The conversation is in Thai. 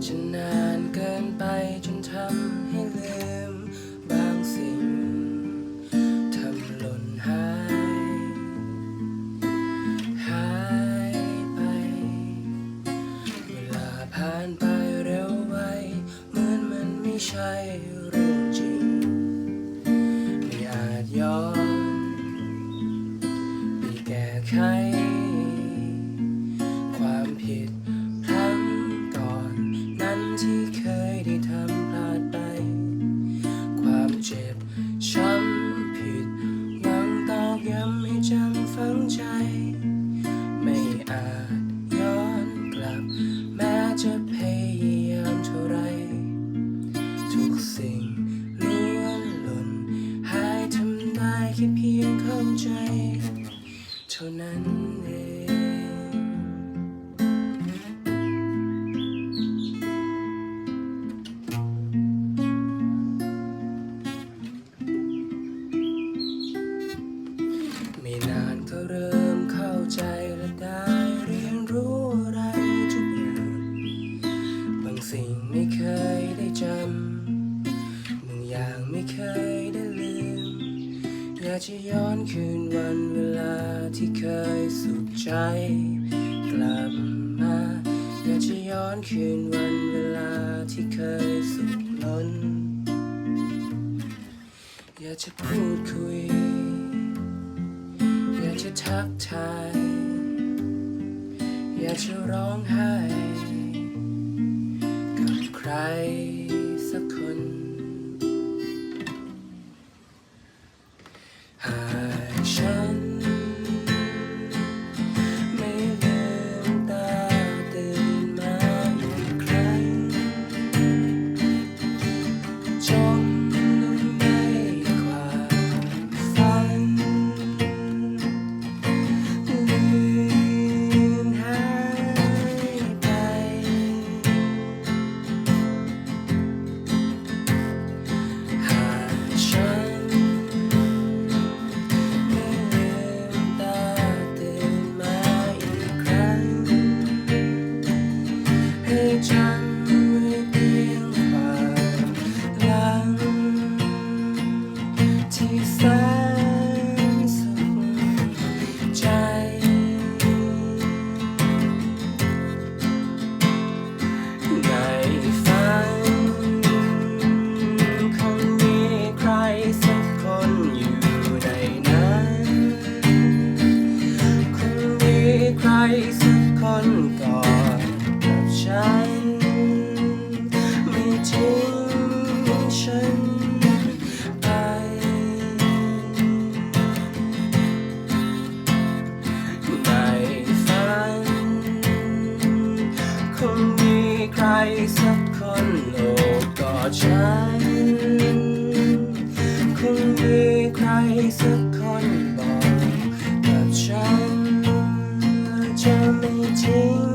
จจะนานเกินไปจนทำให้ลืม บางสิ่งทำหล่นหาย หายไป เวลาผ่านไปเร็วไวเหมือนมันไม่ใช่เรื่องจริง ไม่อาจย้อนไปแก้ไข จะพยายามเท่าไร ทุกสิ่งล้วนหล่น หายทำได้แค่เพียงเข้าใจ เท่านั้นเองไม่นานก็เริ่ม จะย้อนคืนวันเวลาที่เคยสุขใจ กลับมาอยากจะย้อนคืนวันเวลาที่เคยสุขล้น อยากจะพูดคุย อยากจะทักทาย อยากจะร้องไห้ กับใครสักคนา คนกอดกับฉัน ไม่ทิ้งฉันไป ในฝันคงมีใครสักคนโอบกอดฉัน คงมีใครสัก ไ